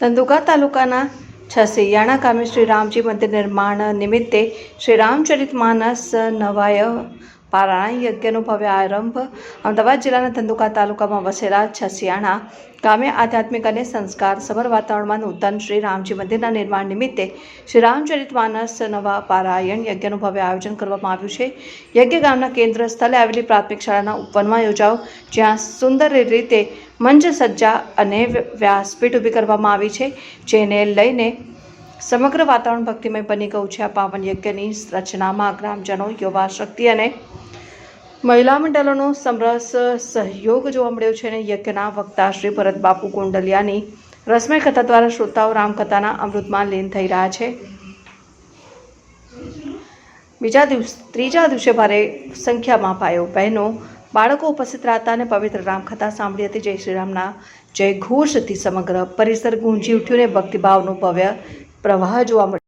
ધંધુકા તાલુકાના છસિયાણા ગામે શ્રી રામજી મંદિર નિર્માણ નિમિત્તે શ્રી રામચરિત માનસ નવાય પારાયણ યજ્ઞનો ભવ્ય આરંભ અમદાવાદ જિલ્લાના ધંધુકા તાલુકામાં વસેલા છસિયાણા ગામે આધ્યાત્મિક અને સંસ્કાર સભર વાતાવરણમાં નૂતન શ્રી રામજી મંદિરના નિર્માણ નિમિત્તે શ્રી રામચરિત માનસ નવા પારાયણ યજ્ઞનું ભવ્ય આયોજન કરવામાં આવ્યું છે. યજ્ઞ ગામના કેન્દ્ર સ્થળે આવેલી પ્રાથમિક શાળાના ઉપવનમાં યોજાઓ જ્યાં સુંદર રીતે મંચ સજ્જા અને વ્યાસપીઠ ઊભી કરવામાં આવી છે, જેને લઈને સમગ્ર વાતાવરણ ભક્તિમય બની ગયું છે. આ પાવન યજ્ઞની રચનામાં ગ્રામજનો, યુવા શક્તિ અને મહિલા મંડળોનો સમરસ સહયોગ જોવા મળ્યો છે અને યજ્ઞના વક્તા શ્રી ભરત બાપુ કુંડલિયાની રસમય કથા દ્વારા શ્રોતાઓ રામકથાના અમૃતમાં લીન થઈ રહ્યા છે. બીજા દિવસ, ત્રીજા દિવસે ભારે સંખ્યામાં ભાઈઓ, બહેનો, બાળકો ઉપસ્થિત હતા અને પવિત્ર રામકથા સાંભળી હતી. જય શ્રીરામના જય ઘોષથી સમગ્ર પરિસર ગુંજી ઉઠ્યું ને ભક્તિભાવનો ભવ્ય પ્રવાહ જોવા મળ્યો.